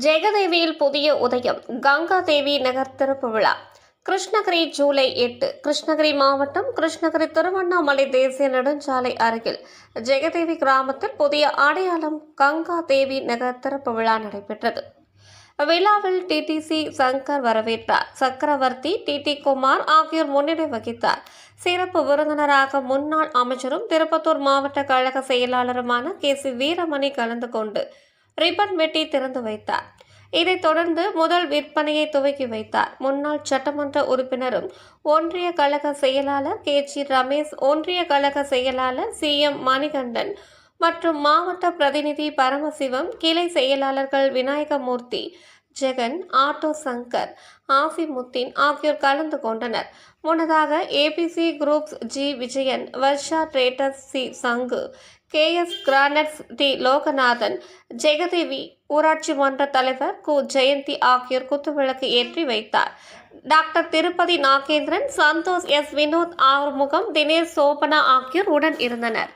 ஜெகதேவியில் புதிய உதயம். கங்கா தேவி நகர் திறப்பு விழா. கிருஷ்ணகிரி ஜூலை எட்டு. கிருஷ்ணகிரி மாவட்டம் கிருஷ்ணகிரி திருவண்ணாமலை தேசிய நெடுஞ்சாலை அருகில். ஜெகதேவி கிராமத்தில் புதிய அடையாளம் கங்கா தேவி நகர் திறப்பு விழா நடைபெற்றது. விழாவில் டிடிசி சங்கர் வரவேற்றார். சக்கரவர்த்தி டிடி குமார் ஆகியோர் முன்னிலை வகித்தார். சிறப்பு விருந்தினராக முன்னாள் அமைச்சரும் திருப்பத்தூர் மாவட்ட கழக செயலாளருமான கே சி வீரமணி கலந்து கொண்டு ரிப்பன் வெட்டி திறந்து வைத்தார். இதைத் தொடர்ந்து முதல் விற்பனையை துவக்கி வைத்தார். முன்னாள் சட்டமன்ற உறுப்பினரும் ஒன்றிய கழக செயலாளர் கே. ஜி. ரமேஷ் ஒன்றிய கழக செயலாளர் சி. எம். மணிகண்டன் மற்றும் மாவட்ட பிரதிநிதி பரமசிவம் கிளை செயலாளர்கள் விநாயகமூர்த்தி ஜெகன் ஆட்டோ சங்கர் ஆசிமுத்தீன் ஆகியோர் கலந்து கொண்டனர். முன்னதாக ABC groups G. Vijayan Varsha trader C. Sangu K S granites T Loganathan Jagadevi ஊராட்சி மன்ற தலைவர் கு ஜெயந்தி ஆகியோர் குத்துவிளக்கு ஏற்றி வைத்தார். டாக்டர் திருப்பதி நாகேந்திரன் சந்தோஷ் எஸ் வினோத் ஆறுமுகம் தினேஷ் சோபனா ஆகியோர் உடன் இருந்தனர்.